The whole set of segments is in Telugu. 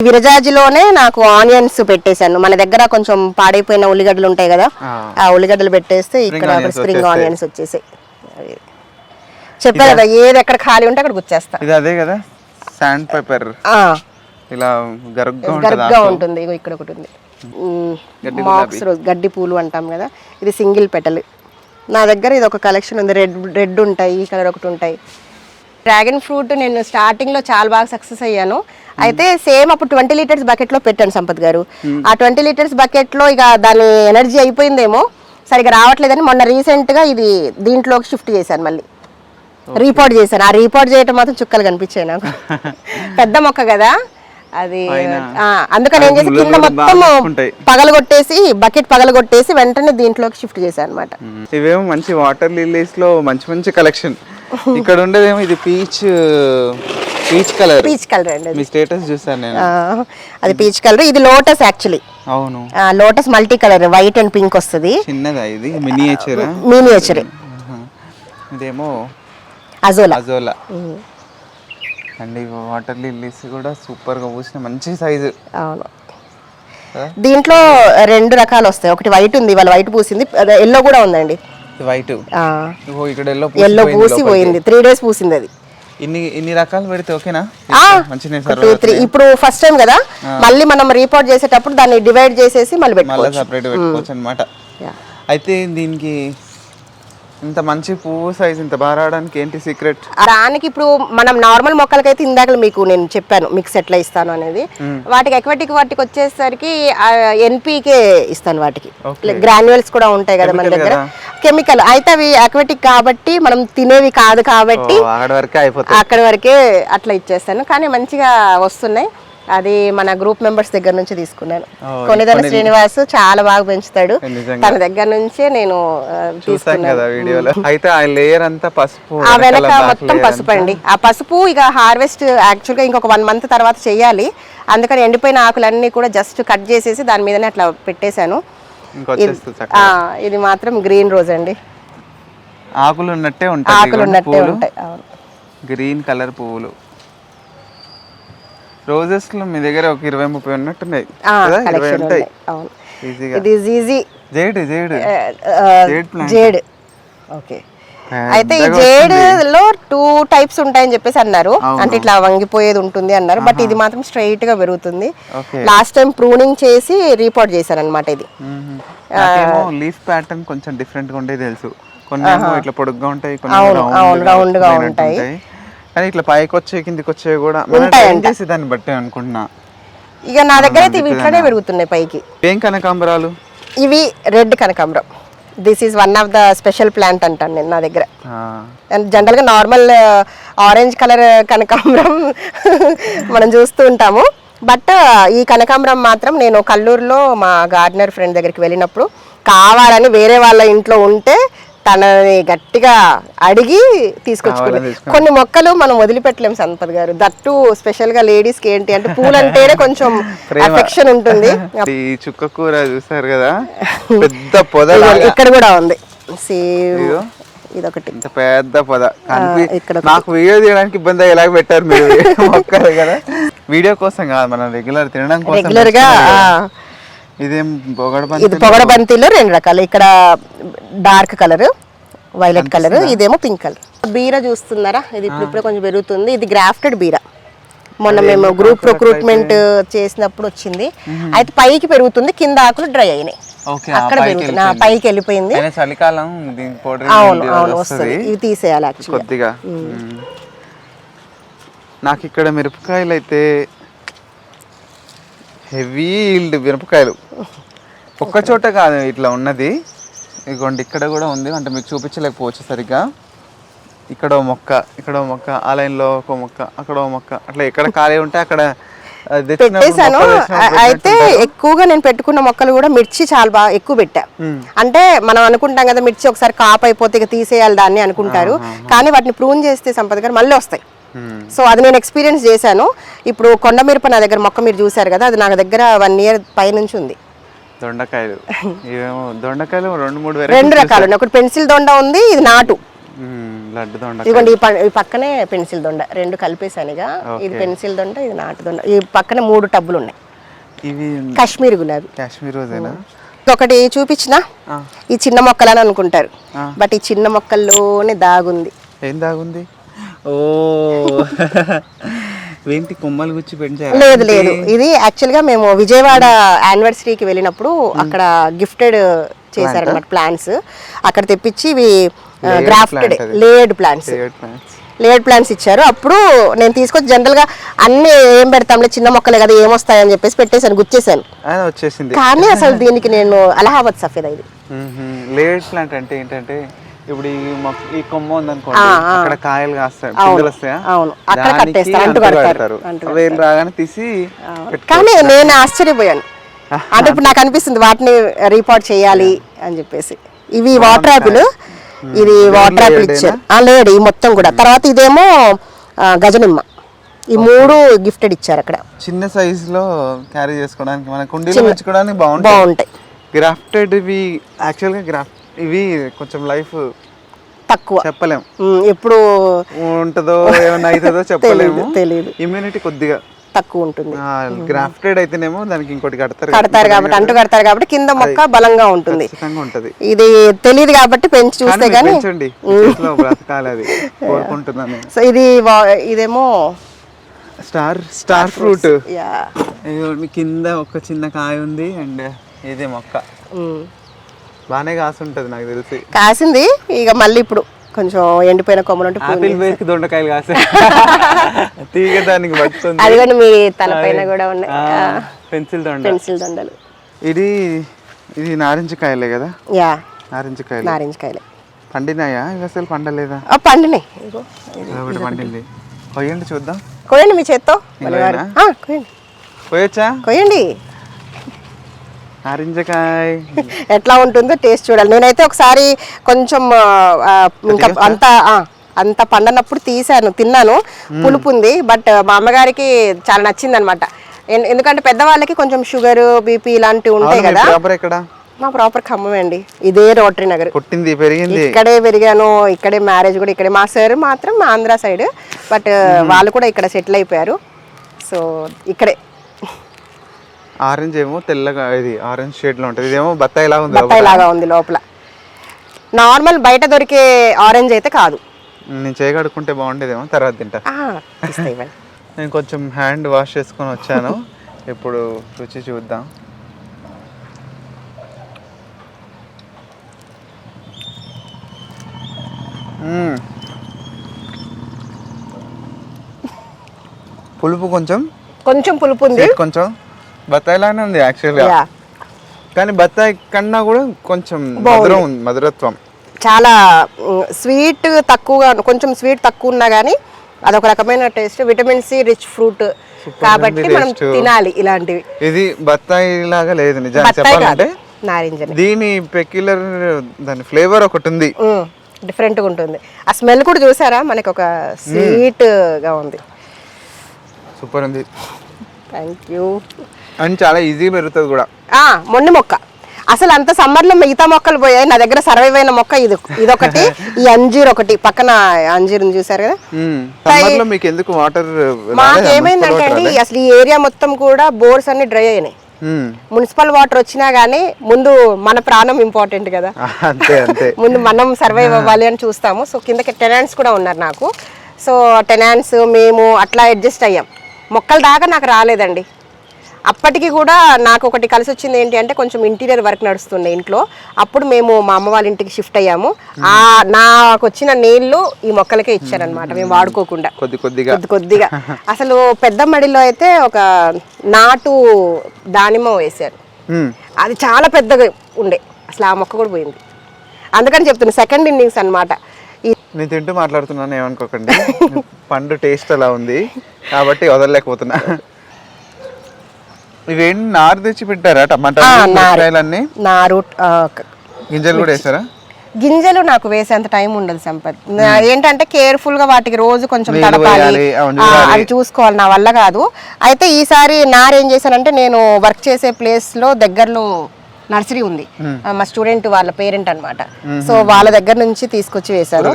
విరజాజిలోనే నాకు ఆనియన్స్ పెట్టేశాను. మన దగ్గర కొంచెం పాడైపోయిన ఉల్లిగడ్డలు ఉంటాయి కదా ఆ. ఉల్లిగడ్డలు పెట్టేస్తే ఇక్కడ స్ప్రింగ్. ఆనియన్స్ వచ్చేసాయి. అవి. చెప్పా కదా ఏది ఎక్కడ ఖాళీ ఉంటే అక్కడ గుచ్చేస్తా. ఇది అదే కదా శాండ్ పేపర్ ఆ, ఇలా గరుగ్గా ఉంటుంది గరుగ్గా ఉంటుంది ఇగో ఇక్కడ ఒకటి ఉంది. మాక్స్ రోజ్ గడ్డి పూలు అంటాం కదా ఇది సింగిల్ పెటల్ నా దగ్గర ఇది ఒక కలెక్షన్ ఉంది రెడ్ రెడ్ ఉంటాయి ఈ కలర్ ఒకటి ఉంటాయి. డ్రాగన్ ఫ్రూట్ నేను స్టార్టింగ్లో చాలా బాగా సక్సెస్ అయ్యాను. అయితే సేమ్ అప్పుడు ట్వంటీ లీటర్స్ బకెట్లో పెట్టాను సంపత్ గారు. ఆ ట్వంటీ లీటర్స్ బకెట్లో ఇక దాని ఎనర్జీ అయిపోయిందేమో సరిగా రావట్లేదని మొన్న రీసెంట్గా ఇది దీంట్లోకి షిఫ్ట్ చేశాను మళ్ళీ. రీపోర్ట్ చేశాను. ఆ రీపోర్ట్ చేయటం మాత్రం చుక్కలు కనిపించాయి నాకు. పెద్ద మొక్క కదా. అది అందుకని ఏం చేసి కింద మొత్తం. పగలగొట్టేసి బకెట్ పగలగొట్టేసి వెంటనే దీంట్లోకి షిఫ్ట్ చేశాను అనమాట. ఇవేమో మంచి వాటర్ లిల్లీస్లో మంచి మంచి కలెక్షన్. ఇక్కడ ఉండేదేమో ఇది peach peach colour. Peach colour అండి మీ స్టేటస్ చూసాను నేను. అది పీచ్ కలర్. ఇది లోటస్ యాక్చువల్లీ. అవును. Lotus multi colour white and pink వస్తుంది. చిన్నదా ఇది? మినియేచర్? మినియేచర్. ఇదేమో azolla. Azolla. And water lilies కూడా సూపర్గా పూసిన మంచి సైజు. అవును. దీంట్లో రెండు రకాలు వస్తాయి. ఒకటి వైట్ ఉంది వాళ్ళ వైట్ పూసింది. ఎల్లో కూడా ఉందండి. వైట్. ఇక్కడ ఎల్లో పూసి పోయింది త్రీ డేస్ పూసింది అది. ఇన్ని ఇన్ని రకాలు పెడితే ఓకేనా? ఆ, మంచిగా టూ త్రీ ఇప్పుడు ఫస్ట్ టైం కదా మళ్ళీ మనం రిపోర్ట్ చేసేటప్పుడు దాన్ని డివైడ్ చేసేసి మళ్ళీ మళ్ళీ పెట్టుకోవచ్చు. సపరేట్ పెట్టుకోవచ్చు Yeah. అయితే దీనికి ఇంత మంచి పువ్వు సైజ్ ఇంత బాగా రావడానికి ఏంటి సీక్రెట్ దానికి ఇప్పుడు మనం నార్మల్ మొక్కలకైతే ఇందాక మీకు నేను చెప్పాను మిక్స్ ఎట్లా ఇస్తాను అనేది. వాటికి ఎక్వటిక్ వాటికి వచ్చేసరికి ఎన్పీకే ఇస్తాను వాటికి. గ్రాన్యువల్స్ కూడా ఉంటాయి కదా మన దగ్గర? కెమికల్. అయితే అవి అక్వాటిక్ కాబట్టి మనం తినేవి కాదు కాబట్టి అక్కడ వరకే అట్లా ఇచ్చేస్తాను. కానీ మంచిగా వస్తున్నాయి. అది మన గ్రూప్ మెంబర్స్ దగ్గర నుంచి తీసుకున్నాను. కొన్ని- శ్రీనివాస్ చాలా బాగా పెంచుతాడు. తన దగ్గర నుంచే నేను అయితే ఆ లేయర్ అంతా పసుపు ఆ వెనకాల వెనక మొత్తం పసుపు. అండి. ఆ పసుపు ఇక హార్వెస్ట్ యాక్చువల్గా ఇంకొక వన్ మంత్ తర్వాత చేయాలి. అందుకని ఎండిపోయిన ఆకులన్నీ కూడా జస్ట్ కట్ చేసేసి దాని మీదనే అట్లా పెట్టేశాను. ఇది మాత్రం గ్రీన్ రోజ్ అండి. ఆకులు ఉన్నట్టే ఉంటాయి ఆకులు ఉన్నట్టే ఉంటాయి. గ్రీన్ కలర్ పువ్వులు రోజెస్లో మీ దగ్గర ఒక ఇరవై ముప్పై ఉన్నట్టున్నాయి. ఇది జీజీ జేడు జేడు. జేడ్. ఓకే. అయితే ఈ జేడ్లో టూ టైప్స్ ఉంటాయని చెప్పేసి అన్నారు. అంటే ఇట్లా వంగిపోయేది ఉంటుంది అన్నారు. బట్ ఇది మాత్రం స్ట్రైట్గా పెరుగుతుంది. లాస్ట్ టైం ప్రూనింగ్ చేసి రిపోర్ట్ చేశాను అనమాట ఇది లీఫ్ ప్యాటర్న్ కొంచెం డిఫరెంట్గా ఉండేది తెలుసు. కొన్ని ఇట్లా పొడుగ్గా ఉంటాయి కొన్ని గా ఉంటాయి. కానీ ఇట్లా పైకి వచ్చే కిందికి వచ్చే కూడా చేసి దాన్ని బట్టి అనుకుంటున్నా. ఇక నా దగ్గర అయితే ఇవి ఇట్లనే పెరుగుతున్నాయి పైకి. ఏం కనకాంబరాలు? ఇవి రెడ్ కనకాంబరం. This is one of the special plant అంటాను నేను నా దగ్గర. అండ్ జనరల్గా నార్మల్ ఆరెంజ్ కలర్ కనకాంబరం మనం చూస్తూ ఉంటాము. బట్ ఈ కనకాంబరం మాత్రం నేను కల్లూరులో మా గార్డెనర్ ఫ్రెండ్ దగ్గరికి వెళ్ళినప్పుడు కావాలని వేరే వాళ్ళ ఇంట్లో ఉంటే తనని గట్టిగా అడిగి తీసుకున్నా. కొన్ని మొక్కలు మనం వదిలిపెట్టలేం సంపత్ గారు. దట్టు స్పెషల్గా లేడీస్కి ఏంటి అంటే పూలు అంటేనే కొంచెం. అఫెక్షన్ ఉంటుంది. ఈ చుక్క కూర చూసారు కదా పెద్ద పొద ఇక్కడ కూడా ఉంది. సేమ్. ఇదొకటి. పెద్ద పొద. ఇక్కడ నాకు వీడియో తీయడానికి ఇబ్బంది అయ్యేలాగా పెట్టారు మీరు మొక్కలు కదా. వీడియో కోసం కాదు మనం రెగ్యులర్ తినడం కోసం రెగ్యులర్గా. ఇదేం పొగడ ఇది బంతిలో రెండు రకాలు. ఇక్కడ డార్క్ కలర్ వైలెట్ కలర్ ఇదేమో పింక్ కలర్. బీర చూస్తున్నారా? ఇది ఇప్పుడు ఇప్పుడే కొంచెం పెరుగుతుంది. ఇది గ్రాఫ్టెడ్ బీర. మొన్న మేము గ్రూప్ రిక్రూట్మెంట్ చేసినప్పుడు వచ్చింది. అయితే పైకి పెరుగుతుంది కింద ఆకులు డ్రై అయినాయి. అక్కడ పెరుగుతుంది. పైకి వెళ్ళిపోయింది. చలికాలం అవును అవును వస్తుంది. ఇవి తీసేయాలి కొద్దిగా. నాకు ఇక్కడ మిరపకాయలు అయితే హెవీ ఈల్డ్ మిరపకాయలు. ఒక్క చోట కాదు ఇట్లా ఉన్నది. ఇదిగోండి ఇక్కడ కూడా ఉంది. అంటే మీకు చూపించలేకపోవచ్చు సరిగ్గా. ఇక్కడ మొక్క ఇక్కడ మొక్క ఆ లైన్లో ఒక మొక్క అక్కడ మొక్క. అట్లా ఎక్కడ ఖాళీ ఉంటే అక్కడ పెట్టేశాను. అయితే ఎక్కువగా నేను పెట్టుకున్న మొక్కలు కూడా మిర్చి చాలా బాగా ఎక్కువ పెట్టా. అంటే మనం అనుకుంటాం కదా మిర్చి ఒకసారి కాపు అయిపోతే ఇక తీసేయాలి దాన్ని అనుకుంటారు. కానీ వాటిని ప్రూన్ చేస్తే సంపద గారు మళ్ళీ వస్తాయి. సో అది నేను ఎక్స్పీరియన్స్ చేశాను. ఇప్పుడు కొండ మిరప నా దగ్గర మొక్క మీరు చూశారు కదా అది నా దగ్గర వన్ ఇయర్ పైనుంచి ఉంది. దొండకాయలు. ఇవేమో దొండకాయలు రెండు మూడు రెండు రకాలు ఉన్నాయి. ఒకటి పెన్సిల్ దొండ ఉంది ఇది నాటు. లడ్డు దొండ ఇదిగోండి ఈ పక్కనే పెన్సిల్ దొండ రెండు కలిపేసానిగా ఇది పెన్సిల్ దొండ ఇది నాటు దొండ. ఈ పక్కన మూడు టబ్బులు ఉన్నాయి. ఇవి కాశ్మీర్ గులాబీ. కాశ్మీర్ రోజేనా? ఒకటి చూపించిన? ఆ. ఈ చిన్న మొక్కలని అనుకుంటారు. బట్ ఈ చిన్న మొక్కల్లోనే దాగుంది. ఏం దాగుంది? ఓ. ఏంటి కొమ్మలు గుచ్చి పెంచారు. లేదు లేదు. ఇది యాక్చువల్గా మేము విజయవాడ యానివర్సరీకి వెళ్ళినప్పుడు అక్కడ గిఫ్టెడ్ చేశారనమాట ప్లాంట్స్ అక్కడ తెప్పించి ఇవి grafted. Layered plants. Layered plants ఇచ్చారు. అప్పుడు నేను తీసుకొచ్చి జనరల్గా అన్ని ఏం పెడతాంలే చిన్న మొక్కలే కదా ఏమొస్తాయని చెప్పేసి పెట్టేశాను గుచ్చేసాను వచ్చేసింది. కానీ అసలు దీనికి నేను అలహాబాద్ సఫేదా ఇది. లేట్ ప్లాంట్ అంటే ఏంటంటే ఇప్పుడు ఈ కొమ్మ ఉందనుకోండి అక్కడ కాయలు కాస్తాయి పిందెలు వస్తాయా? అవును. అక్కడ దానికి కట్టేస్తారు, అంటు అంటు కడతారు. కడతారు. అంటు వేలు రాగానే తీసి కానీ నేను ఆశ్చర్యపోయాను. అంటే ఇప్పుడు నాకు అనిపిస్తుంది వాటిని రీపాట్ చేయాలి అని చెప్పేసి. ఇవి వాటర్ యాపిల్ ఇది వాటర్ యాపిల్ ఇచ్చారు. లేడు ఈ మొత్తం కూడా. తర్వాత ఇదేమో గజనిమ్మ. ఈ మూడు గిఫ్టెడ్ ఇచ్చారు అక్కడ. చిన్న సైజ్లో క్యారీ చేసుకోవడానికి మన కుండీలో ఉంచుకోవడానికి బాగుంటాయి. బాగుంటాయి. గ్రాఫ్టెడ్ ఇవి యాక్చువల్గా గ్రాఫ్ ఇవి కొంచెం లైఫ్ తక్కువ. చెప్పలేం. ఉమ్, ఎప్పుడు ఉంటుందో ఏమైనా అవుతుందో చెప్పలేము. తెలీదు ఇమ్యూనిటీ కొద్దిగా. తక్కువ ఉంటుంది. గ్రాఫ్టెడ్ అయితేనేమో దానికి ఇంకోటి కడతారు. కడతారు కాబట్టి అంటు కడతారు కాబట్టి కింద మొక్క బలంగా ఉంటుంది. ఉంటది. ఇది తెలియదు కాబట్టి పెంచి చూస్తే కానీ. సో ఇది ఇదేమో స్టార్ స్టార్ ఫ్రూట్. కింద ఒక చిన్న కాయ ఉంది అండ్ ఇదే మొక్క. బాగానే కాసి ఉంటది నాకు తెలిసి. కాసింది ఇక మళ్ళీ ఇప్పుడు కొంచెం ఎండిపోయిన కొమ్మలు ఉంటే ఆపిల్ వేరుకి దొండకాయలు కాసే. తీగ దానికి పడుతుంది అది కూడా మీ తలపైన కూడా ఉన్నాయి. పెన్సిల్ దొండ. పెన్సిల్ దండలు. ఇది ఇది నారింజ కాయలే కదా? యా. నారింజ కాయలు నారింజ కాయలు పండినాయా? ఇవి అసలు పండలేదా? ఆ, పండినాయి. ఒకటి. పండింది కొయ్యండి చూద్దాం. కొయ్యండి మీ చేత్తో. కొయ్యండి. కొయ్యొచ్చా? కొయ్యండి. నారింజకాయ. ఎట్లా ఉంటుందో టేస్ట్ చూడాలి. నేనైతే ఒకసారి కొంచెం ఇంకా అంత అంత పండనప్పుడు తీసాను తిన్నాను. పులుపు ఉంది బట్ మా అమ్మగారికి చాలా నచ్చింది అనమాట ఎందుకంటే పెద్దవాళ్ళకి కొంచెం షుగర్ బీపీ ఇలాంటివి ఉంటాయి కదా. మా ప్రాపర్ ఖమ్మమే అండి ఇదే రోటరీ నగర్. పుట్టింది పెరిగింది. ఇక్కడే పెరిగాను ఇక్కడే మ్యారేజ్ కూడా ఇక్కడే. మా సార్ మాత్రం ఆంధ్ర సైడ్ బట్ వాళ్ళు కూడా ఇక్కడ సెటిల్ అయిపోయారు. సో ఇక్కడే. ఆరెంజ్ ఏమో తెల్లగా ఇది ఆరెంజ్ షేడ్లో ఉంటది. ఇదేమో బత్తాయి లాగా ఉంది బత్తాయి లాగా ఉంది లోపల. నార్మల్ బయట దొరికే ఆరెంజ్ అయితే కాదు. నేను చేయగడుకుంటే బాగుండేదేమో తర్వాత తింటా. నేను కొంచెం హ్యాండ్ వాష్ చేసుకొని వచ్చాను. ఇప్పుడు రుచి చూద్దాం. పులుపు కొంచెం? కొంచెం పులుపు ఉంది. కొంచెం? బత్తాయిలానే ఉంది యాక్చువల్గా కానీ బత్తాయి కన్నా కూడా కొంచెం మధురం ఉంది మధురత్వం. చాలా స్వీట్ తక్కువగా కొంచెం స్వీట్ తక్కువ ఉన్నా కానీ అదొక రకమైన taste vitamin C rich fruit కాబట్టి మనం. తినాలి ఇలాంటివి. ఇది బత్తాయి లాగా లేదు కాదు చెప్పాలంటే. నారింజని. దీని పెక్యులర్ దాని ఫ్లేవర్ ఒకటి ఉంది. డిఫరెంట్గా ఉంటుంది. ఆ స్మెల్ కూడా చూసారా? మనకి ఒక sweet గా ఉంది. సూపర్ ఉంది. థ్యాంక్ యూ అండ్ చాలా ఈజీ పెరుగుతుంది కూడా. మొండి మొక్క. అసలు అంత సమ్మర్లో మిగతా మొక్కలు పోయాయి. నా దగ్గర సర్వైవ్ అయిన మొక్క ఇది ఇదొకటి. ఈ అంజీర్ ఒకటి. పక్కన అంజీర్ని చూసారు కదా? లో మీకు ఎందుకు వాటర్ మాకు ఏమైందంటే అండి అసలు ఈ ఏరియా మొత్తం కూడా బోర్స్ అన్ని డ్రై అయినాయి. మున్సిపల్ వాటర్ వచ్చినా గానీ ముందు మన ప్రాణం ఇంపార్టెంట్ కదా. అంతే అంతే. ముందు మనం సర్వైవ్ అవ్వాలి అని చూస్తాము. సో కిందకి టెనాన్స్ కూడా ఉన్నారు నాకు. సో టెనాన్స్ మేము అట్లా అడ్జస్ట్ అయ్యాం. మొక్కల దాకా నాకు రాలేదండి. అప్పటికి కూడా నాకు ఒకటి కలిసి వచ్చింది ఏంటి అంటే కొంచెం ఇంటీరియర్ వర్క్ నడుస్తుండే ఇంట్లో. అప్పుడు మేము మా అమ్మ వాళ్ళ ఇంటికి షిఫ్ట్ అయ్యాము. ఆ నాకు వచ్చిన నీళ్ళు ఈ మొక్కలకే ఇచ్చారనమాట మేము వాడుకోకుండా. కొద్ది కొద్దిగా. కొద్ది కొద్దిగా. అసలు పెద్ద మడిలో అయితే ఒక నాటు దానిమ్మ వేశారు. అది చాలా పెద్దగా ఉండే. అసలు ఆ మొక్క కూడా పోయింది. అందుకని చెప్తున్నా సెకండ్ ఇన్నింగ్స్ అన్నమాట. ఈ నేను తింటూ మాట్లాడుతున్నాను ఏమనుకోకండి. పండు టేస్ట్ అలా ఉంది. కాబట్టి వదలలేకపోతున్నా. ఇవేంటి నారు తెచ్చి పెట్టారా? టమాటా నారు. గింజలు కూడా వేసారా? గింజలు నాకు వేసేంత టైం ఉండదు సంపత్. ఏంటంటే కేర్ఫుల్గా వాటికి రోజు కొంచెం తడపాలి. అవి చూసుకోవాలి నా వల్ల కాదు. అయితే ఈసారి నారు ఏం చేశానంటే నేను వర్క్ చేసే ప్లేస్లో దగ్గరలో నర్సరీ ఉంది. మా స్టూడెంట్ వాళ్ళ పేరెంట్ అన్నమాట. సో వాళ్ళ దగ్గర నుంచి తీసుకొచ్చి వేశాను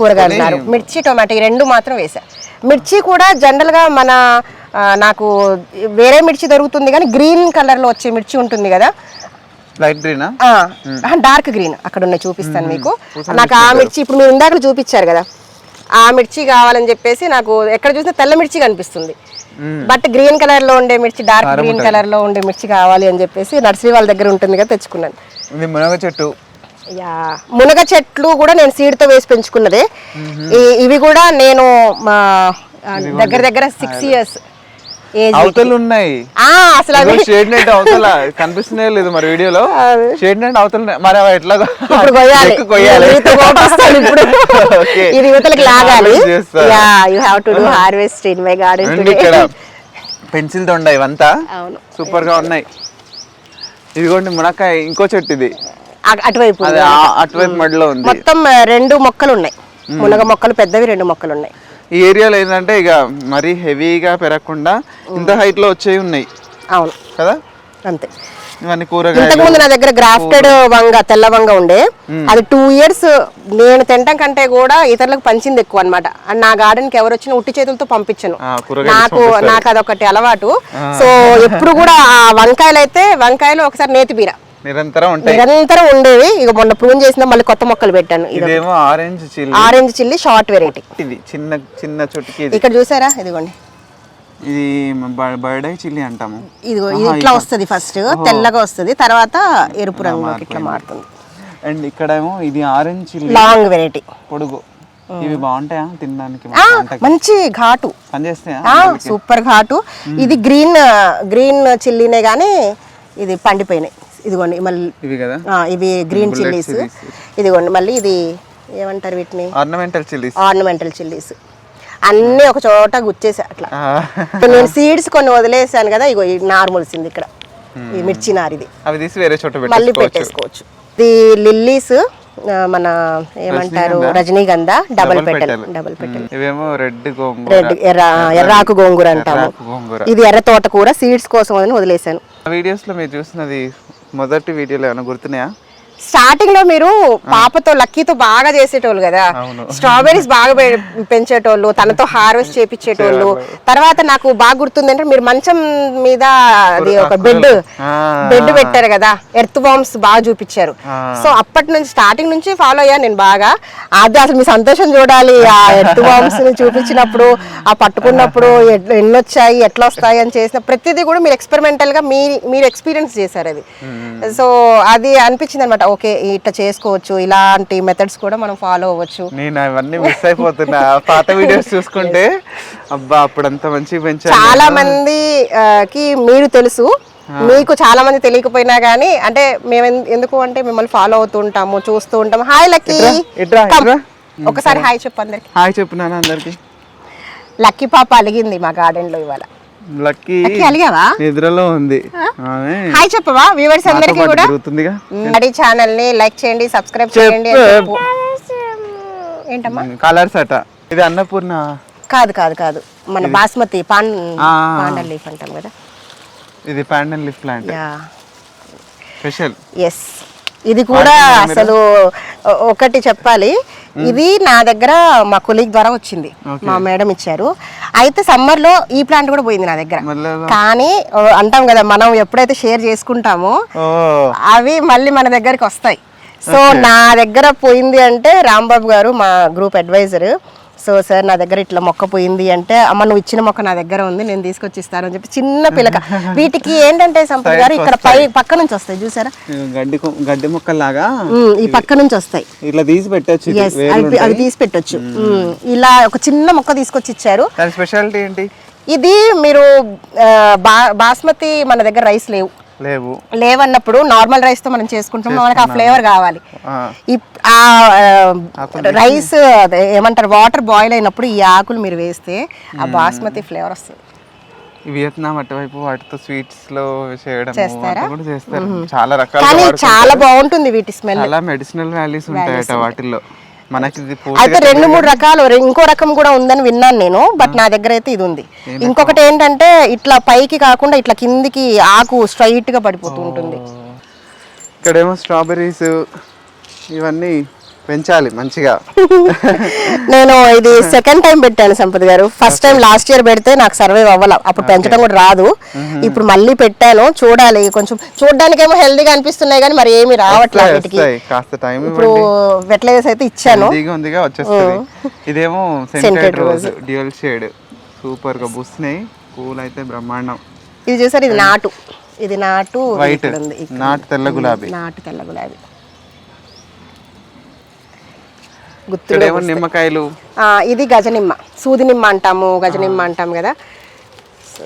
కూరగాయల నారు మిర్చి టొమాటో ఈ రెండు మాత్రం వేసా మిర్చి కూడా జనరల్గా మన నాకు వేరే మిర్చి దొరుకుతుంది కానీ గ్రీన్ కలర్లో వచ్చే మిర్చి ఉంటుంది కదా. లైట్ గ్రీనా? డార్క్ గ్రీన్ అక్కడ ఉన్నాయి చూపిస్తాను మీకు. నాకు ఆ మిర్చి ఇప్పుడు మీరు ఇందాక చూపించారు కదా. ఆ మిర్చి కావాలని చెప్పేసి నాకు ఎక్కడ చూసినా తెల్ల మిర్చి కనిపిస్తుంది. బట్ గ్రీన్ కలర్లో ఉండే మిర్చి డార్క్ గ్రీన్ కలర్లో ఉండే మిర్చి కావాలి అని చెప్పేసి నర్సరీ వాళ్ళ దగ్గర ఉంటుంది కదా తెచ్చుకున్నాను. ఇది మునగ చెట్టు. యా. మునగ చెట్లు కూడా నేను seed తో వేసి పెంచుకున్నదే. ఇవి కూడా నేను మా దగ్గర దగ్గర సిక్స్ ఇయర్స్ అవతలు ఉన్నాయి అసలు షేడ్ నెట్ అవతల. కనిపిస్తున్నాయో లేదు మరి వీడియోలో. షేడ్ నెట్ అవతల. మరి అవి ఎట్లా ఇప్పుడు కొయ్యాలి. ఇప్పుడు. ఇది యువతలకి లాగాలి. Yeah you have to do harvest in my garden ఇక్కడ. పెన్సిల్తో ఉన్నాయి ఇవంతా. సూపర్గా ఉన్నాయి. ఇదిగోండి మునక్కాయ ఇంకో చెట్టు ఇది. అటువైపు అటువైపు మడిలో ఉంది. మొత్తం రెండు మొక్కలు ఉన్నాయి మునగ మొక్కలు పెద్దవి రెండు మొక్కలు ఉన్నాయి ఈ ఏరియాలో ఏంటంటే ఇక మరీ హెవీగా పెరగకుండా ఇంత హైట్లో వచ్చేవి ఉన్నాయి. అవును. కదా? అంతే. ఇవన్నీ కూరగాయలు. ఇంతకు ముందు నా దగ్గర గ్రాఫ్టెడ్ వంగ తెల్ల వంగ ఉండే. అది టూ ఇయర్స్ నేను తినటం కంటే కూడా ఇతరులకు పంచింది ఎక్కువ అనమాట నా గార్డెన్కి ఎవరు వచ్చినా ఉట్టి చేతులతో పంపించను. నాకు నాకు అదొకటి అలవాటు. సో ఎప్పుడు కూడా ఆ వంకాయలు అయితే వంకాయలు ఒకసారి నేతి బీర. నిరంతరం ఉంటాయి. నిరంతరం ఉండేవి. ఇక మొన్న ప్రూన్ చేసిన మళ్ళీ కొత్త మొక్కలు పెట్టాను. ఇది ఇదేమో orange chilli. Orange chilli short variety. ఇది చిన్న చిన్న చుట్టుకి ఇక్కడ చూసారా? ఇదిగోండి. ఇది బర్డ్ చిల్లీ అంటాము. ఇదిగో ఇది ఇట్లా వస్తుంది ఫస్ట్. తెల్లగా వస్తుంది. తర్వాత ఎరుపు రంగులోకి ఇట్లా మారుతుంది. అండ్ ఇక్కడేమో ఇది ఆరెంజ్ చిల్లీ. Long variety. పొడుగు. ఇవి బాగుంటాయా తినడానికి? మంచి ఘాటు. సూపర్ ఘాటు. ఇది గ్రీన్ గ్రీన్ చిల్లీనే కానీ ఇది పండిపోయినాయి. ఇదిగోండి మళ్ళీ ఇవి కదా? ఆ, ఇవి గ్రీన్ చిల్లీస్ ఇదిగోండి మళ్ళీ ఇది ఏమంటారు వీటిని? ఆర్నమెంటల్ చిల్లీస్ ఆర్నమెంటల్ చిల్లీస్ అన్నీ ఒక చోట గుచ్చేసా అట్లా. నేను సీడ్స్ కొన్ని వదిలేసాను కదా ఇగో ఈ నారు మొలిసింది ఇక్కడ. ఈ మిర్చి నారు ఇది అవి తీసి వేరే చోట మళ్ళీ పెట్టేసుకోవచ్చు. ఇది లిల్లీస్ మన ఏమంటారు Rajnigandha? Double petal. Double petal ఇవేమో రెడ్ గోంగూర. రెడ్ ఎర్ర ఎర్రాకు గోంగూర అంటాము. ఇది ఎర్ర తోటకూర సీడ్స్ కోసం అని వదిలేసాను. వీడియోస్లో మీరు చూసినది మొదటి వీడియోలో ఏమైనా గుర్తున్నాయా? స్టార్టింగ్లో మీరు పాపతో లక్కీతో బాగా చేసేటోళ్ళు కదా. స్ట్రాబెరీస్ బాగా పెంచేటోళ్ళు తనతో హార్వెస్ట్ చేపించేటోళ్ళు తర్వాత నాకు బాగా గుర్తుంది అంటే మీరు మంచం మీద అది ఒక బెడ్. బెడ్ పెట్టారు కదా. ఎర్త్ బాంబ్స్ బాగా చూపించారు. సో అప్పటి నుంచి స్టార్టింగ్ నుంచి ఫాలో అయ్యాను నేను బాగా. అది అసలు మీ సంతోషం చూడాలి. ఆ ఎర్త్ బాంబ్స్ చూపించినప్పుడు ఆ పట్టుకున్నప్పుడు ఎన్ని వచ్చాయి ఎట్లా వస్తాయి అని చేసిన ప్రతిదీ కూడా మీరు ఎక్స్పెరిమెంటల్గా మీ మీరు ఎక్స్పీరియన్స్ చేశారు అది. సో అది అనిపించింది అనమాట ఓకే ఇట్లా చేసుకోవచ్చు. ఇలాంటి మెథడ్స్ కూడా మనం ఫాలో అవ్వచ్చు. నేను అవన్నీ మిస్ అయిపోతున్నా. పాత వీడియోస్ చూసుకుంటే అబ్బా అప్పుడు అంత మంచిగా పెంచాను. చాలా మంది కి మీరు తెలుసు. మీకు చాలా మంది తెలియకపోయినా కానీ అంటే మేము ఎందుకు అంటే మిమ్మల్ని ఫాలో అవుతూ ఉంటాము చూస్తూ ఉంటాము. హాయ్ లక్కీ ఒకసారి హాయ్ చెప్పు అందరికి. హాయ్ చెప్పున్నాను అందరికి. లక్కీ పాప అలిగింది మా గార్డెన్లో ఇవాళ. లక్కీ అలిగావా? నిద్రలో ఉంది. హాయ్ చెప్పవా? వ్యూవర్స్ అందరికి కూడా? నడి ఛానల్ని లైక్ చేయండి సబ్స్క్రైబ్ చేయండి. ఏంటమ్మా? కలర్స్ అట. ఇది అన్నపూర్ణ. కాదు కాదు కాదు. మన బాస్మతి పాన్. పాండల్ లీఫ్ అంటాం కదా. ఇది pandan leaf plant. Special. Yes ఇది కూడా అసలు ఒకటి చెప్పాలి. ఇది నా దగ్గర మా కొలీగ్ ద్వారా వచ్చింది. మా మేడం ఇచ్చారు. అయితే సమ్మర్లో ఈ ప్లాంట్ కూడా పోయింది నా దగ్గర. కానీ అంటాం కదా మనం ఎప్పుడైతే షేర్ చేసుకుంటామో అవి మళ్ళీ మన దగ్గరికి వస్తాయి. సో నా దగ్గర పోయింది అంటే రాంబాబు గారు మా గ్రూప్ అడ్వైజర్ సో సార్ నా దగ్గర ఇట్లా మొక్క పోయింది అంటే అమ్మ నువ్వు ఇచ్చిన మొక్క నా దగ్గర ఉంది నేను తీసుకొచ్చి ఇస్తాను అని చెప్పి చిన్న పిలక. వీటికి ఏంటంటే సంపత్ గారు ఇక్కడ పై పక్క నుంచి వస్తాయి చూసారా? గడ్డి గడ్డి మొక్కలాగా ఈ పక్క నుంచి వస్తాయి. ఇట్లా తీసి పెట్టచ్చు అవి తీసి పెట్టొచ్చు. ఇలా ఒక చిన్న మొక్క తీసుకొచ్చి ఇచ్చారు స్పెషాలిటీ ఏంటి? ఇది మీరు బాస్మతి మన దగ్గర రైస్ లేవు. లేవు. లేవన్నప్పుడు నార్మల్ రైస్తో మనం చేసుకుంటాం. మనకి ఆ ఫ్లేవర్ కావాలి. ఆ, రైస్ ఏమంటారు వాటర్ బాయిల్ అయినప్పుడు ఈ ఆకులు మీరు వేస్తే ఆ బాస్మతి ఫ్లేవర్ వస్తుంది. వియత్నాం అటువైపు వాటితో స్వీట్స్లో చేయడం చేస్తారా? కూడా చేస్తారు. చాలా రకాల చాలా బాగుంటుంది వీటి స్మెల్. చాలా మెడిసినల్ వాల్యూస్ ఉంటాయట వాటిల్లో. మనకి అయితే రెండు మూడు రకాలు ఇంకో రకం కూడా ఉందని విన్నాను నేను బట్ నా దగ్గర అయితే ఇది ఉంది. ఇంకొకటి ఏంటంటే ఇట్లా పైకి కాకుండా ఇట్లా కిందికి ఆకు స్ట్రైట్గా పడిపోతూ ఉంటుంది. ఇక్కడేమో స్ట్రాబెర్రీస్ ఇవన్నీ పెంచాలి మంచిగా. నేను ఇది సెకండ్ టైం పెట్టాను సంపత్ గారు. ఫస్ట్ టైం లాస్ట్ ఇయర్ పెడితే నాకు సర్వైవ్ అవ్వాల. అప్పుడు పెంచడం కూడా రాదు. ఇప్పుడు మళ్ళీ పెట్టాను. చూడాలి. కొంచెం చూడడానికేమో హెల్దీగా అనిపిస్తున్నాయి కానీ మరి ఏమి రావట్లేదు వీటికి. ఇప్పుడు ఫెర్టిలైజర్స్ అయితే ఇచ్చాను. ఇదేమో రోజ్ డ్యూయల్ షేడ్ సూపర్గా పూలు అయితే బ్రహ్మాండం. ఇది చూసారు? ఇది నాటు. ఇది నాటు. వైట్ నాటు తెల్ల గులాబీ. నాటు తెల్ల గులాబీ. గుర్తు నిమ్మకాయలు. ఇది గజనిమ్మ. సూది నిమ్మ అంటాము గజనిమ్మ అంటాం కదా. సో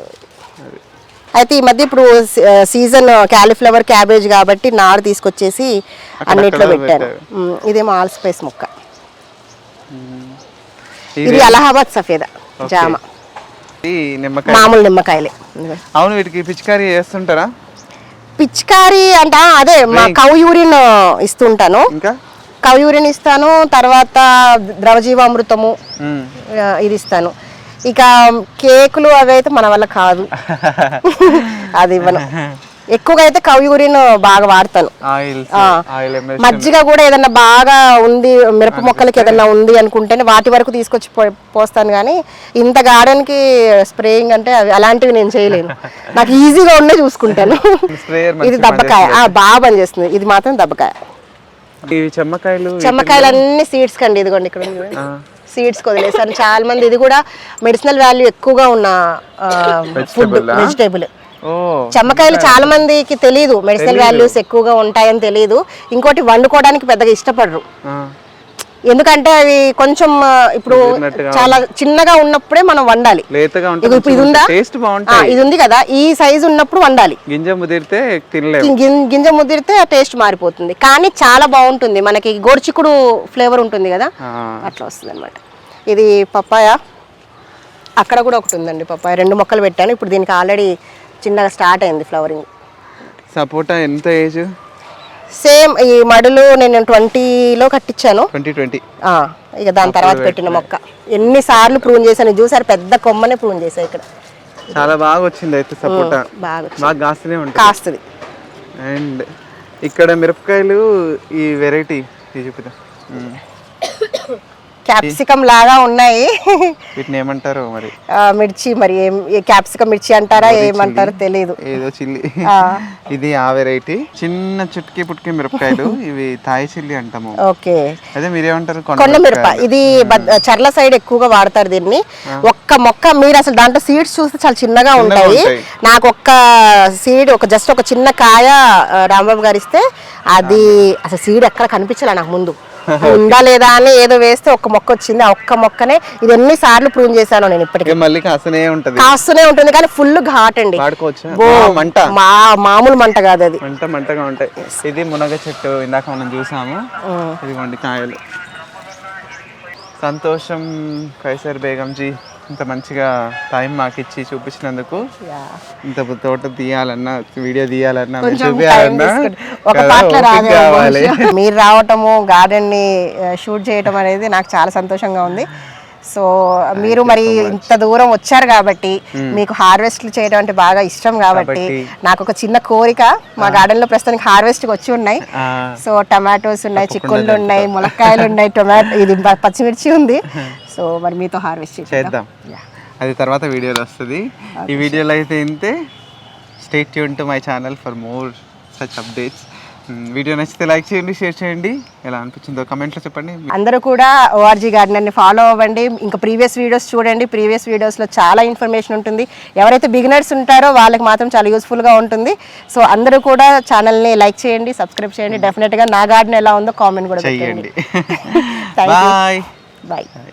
అయితే ఈ మధ్య ఇప్పుడు సీజన్ క్యాలీఫ్లవర్ క్యాబేజ్ కాబట్టి నారు తీసుకొచ్చేసి అన్నిట్లో పెట్టాను ఇదేమో ఆల్ స్పైస్ ముక్క. ఇది అలహాబాద్ సఫేదా జామ. మామూలు నిమ్మకాయలే. అవును వీటికి పిచికారీ చేస్తుంటారా? పిచికారి అంట అదే మా కౌ యూరిన్ ఇస్తుంటాను. ఇంకా? కౌ యూరిన్ ఇస్తాను తర్వాత ద్రవజీవామృతము ఇది ఇస్తాను ఇక కేకులు అవి అయితే మన వల్ల కాదు. అది ఇవ్వను. ఎక్కువగా అయితే కవ్ యూరిన్ బాగా వాడతాను. మజ్జిగ కూడా ఏదన్నా బాగా ఉంది మిరప మొక్కలకి ఏదన్నా ఉంది అనుకుంటేనే వాటి వరకు తీసుకొచ్చి పోస్తాను కానీ ఇంత గార్డెన్కి స్ప్రేయింగ్ అంటే అవి అలాంటివి నేను చేయలేను. నాకు ఈజీగా ఉండే చూసుకుంటాను. ఇది దెబ్బకాయ. బాగా పనిచేస్తుంది. ఇది మాత్రం దెబ్బకాయ. ఇవి చెమ్మకాయలు చెమ్మకాయలు అన్ని సీడ్స్ కండి ఇదిగోండి ఇక్కడ. సీడ్స్ వదిలేసాను. చాలా మంది ఇది కూడా మెడిసినల్ వాల్యూ ఎక్కువగా ఉన్న ఫుడ్? వెజిటేబుల్ ఓ. చెమ్మకాయలు చాలా మందికి తెలియదు మెడిసినల్ వాల్యూస్ ఎక్కువగా ఉంటాయని తెలియదు ఇంకోటి వండుకోవడానికి పెద్దగా ఇష్టపడరు. ఎందుకంటే అవి కొంచెం ఇప్పుడు చాలా చిన్నగా ఉన్నప్పుడే మనం వండాలి. లేతగా ఇగో ఇప్పుడు ఇది ఉందా టేస్ట్ ఇది కదా? ఈ సైజు ఉన్నప్పుడు వండాలి. గింజ ముదిరితే గింజ ముదిరితే ఆ టేస్ట్ మారిపోతుంది. కానీ చాలా బాగుంటుంది. మనకి గోరుచిక్కుడు ఫ్లేవర్ ఉంటుంది కదా. అట్లా వస్తుంది అనమాట ఇది పప్పాయ. అక్కడ కూడా ఒకటి ఉందండి పప్పాయ. రెండు మొక్కలు పెట్టాను. ఇప్పుడు దీనికి ఆల్రెడీ చిన్నగా స్టార్ట్ అయింది ఫ్లవరింగ్. సపోటా ఎంత ఏజ్? సేమ్ ఈ మడులు నేను ట్వంటీలో కట్టించాను. ట్వంటీ ఇక దాని తర్వాత పెట్టిన మొక్క. ఎన్నిసార్లు ప్రూన్ చేశాను చూసారు? పెద్ద కొమ్మనే ప్రూన్ చేశా ఇక్కడ. చాలా బాగా వచ్చింది అయితే సపోటా. బాగా బాగా కాస్తూనే ఉంటుంది. కాస్తుంది. అండ్ ఇక్కడ మిరపకాయలు ఈ వెరైటీ చూపిద్దాం. క్యాప్సికం లాగా ఉన్నాయి. వీటిని ఏమంటారు మరి? మిర్చి మరి ఏం క్యాప్సికం మిర్చి అంటారా ఏమంటారో తెలియదు ఏదో చిల్లి. ఇది ఆ వెరైటీ. చిన్న చుట్కి పుట్కి మిరపకాయలు ఇవి తాయి చిల్లి అంటాము. ఓకే. అదే మీరేమంటారు కొండ మిరప. ఇది చర్ల సైడ్ ఎక్కువగా వాడతారు దీన్ని. ఒక్క మొక్క మీరు అసలు దాంట్లో సీడ్స్ చూస్తే చాలా చిన్నగా ఉంటాయి. నాకు ఒక్క సీడ్ ఒక జస్ట్ ఒక చిన్న కాయ రాంబాబు గారు ఇస్తే అది అసలు సీడ్ ఎక్కడ కనిపించాల నాకు ముందు. ఉందా లేదా అని ఏదో వేస్తే ఒక్క మొక్క వచ్చింది ఆ ఒక్క మొక్కనే ఇది ఎన్ని సార్లు ప్రూవ్ చేశాను నేను ఇప్పటికి. మళ్ళీ కాస్తూనే ఉంటది. కాస్తూనే ఉంటుంది కానీ ఫుల్ ఘాట్ అండి. మంట. మా మామూలు మంట కాదు అది. మంట మంటగా ఉంటాయి. ఇది మునగ చెట్టు ఇందాక మనం చూసాము. ఇదిగోండి కాయలు. సంతోషం కైసర్ బేగంజీ. ఇంత మంచిగా టైం మాకు ఇచ్చి చూపించినందుకు. ఇంత తోట తీయాలన్నా వీడియో తీయాలన్నా చూపించాలన్నా. ఒక పాటలో బహుశా. మీరు రావటము గార్డెన్ని షూట్ చేయటం అనేది నాకు చాలా సంతోషంగా ఉంది. సో మీరు మరి ఇంత దూరం వచ్చారు కాబట్టి మీకు హార్వెస్ట్లు చేయడం అంటే బాగా ఇష్టం కాబట్టి నాకు ఒక చిన్న కోరిక. మా గార్డెన్లో ప్రస్తుతానికి హార్వెస్ట్ వచ్చి ఉన్నాయి. సో టమాటోస్ ఉన్నాయి చిక్కుళ్ళు ఉన్నాయి ములక్కాయలు ఉన్నాయి టొమాటో ఇది పచ్చిమిర్చి ఉంది. సో మరి మీతో హార్వెస్ట్ చేద్దాం. అది తర్వాత వీడియోలో వస్తుంది. ఈ వీడియోలో అయితే ఇంతే. Stay tuned to my channel for more such updates video నచ్చితే లైక్ చేయండి షేర్ చేయండి. ఎలా అనిపించిందో కమెంట్లో చెప్పండి. అందరూ కూడా ఓఆర్జీ గార్డెనర్ని ఫాలో అవ్వండి. ఇంకా ప్రీవియస్ వీడియోస్ చూడండి. ప్రీవియస్ వీడియోస్లో చాలా ఇన్ఫర్మేషన్ ఉంటుంది. ఎవరైతే బిగినర్స్ ఉంటారో వాళ్ళకి మాత్రం చాలా యూస్ఫుల్గా ఉంటుంది. సో అందరూ కూడా ఛానల్ని లైక్ చేయండి సబ్స్క్రైబ్ చేయండి. డెఫినెట్గా నా గార్డెన్ ఎలా ఉందో కామెంట్ కూడా you. Bye bye